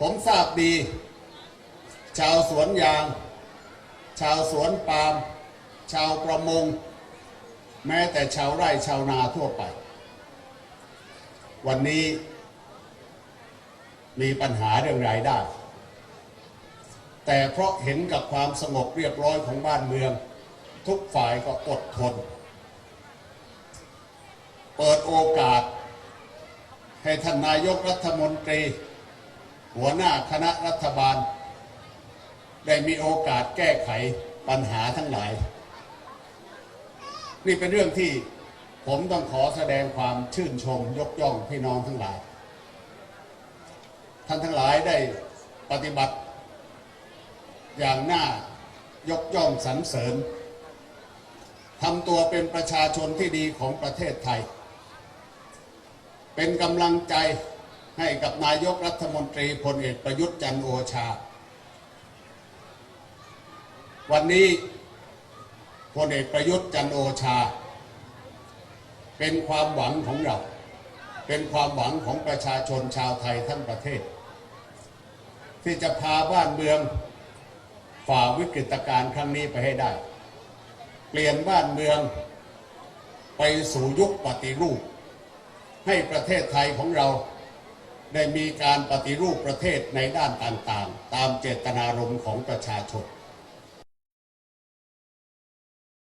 ผมทราบดี ชาวสวนยาง ชาวสวนปาล์มชาวประมง แม้แต่ชาวไร่ชาวนาทั่วไป วันนี้ มีปัญหาเรื่องรายได้ แต่เพราะเห็นกับความสงบเรียบร้อยของบ้านเมือง ทุกฝ่ายก็อดทน เปิดโอกาส ให้ท่านนายกรัฐมนตรี หัวหน้าคณะรัฐบาล ได้มีโอกาสแก้ไขปัญหาทั้งหลาย นี่เป็นเรื่องที่ผมต้องขอแสดงความชื่นชมยกย่องพี่น้องทั้งหลาย ท่านทั้งหลายได้ปฏิบัติ อย่างน่ายกย่องสรรเสริญทำตัวเป็นประชาชนที่ดีของประเทศไทย เป็นกำลังใจ ให้กับนายกรัฐมนตรีพลเอกประยุทธ์จันโอชา วันนี้พลเอกประยุทธ์จันโอชา เป็นความหวังของเรา เป็นความหวังของประชาชนชาวไทยทั้งประเทศ ที่จะพาบ้านเมืองฝ่าวิกฤตการณ์ครั้งนี้ไปให้ได้ เปลี่ยนบ้านเมืองไปสู่ยุคปฏิรูป ให้ประเทศไทยของเรา ได้มีการปฏิรูปประเทศในด้านต่างๆ ตามเจตนารมณ์ของประชาชน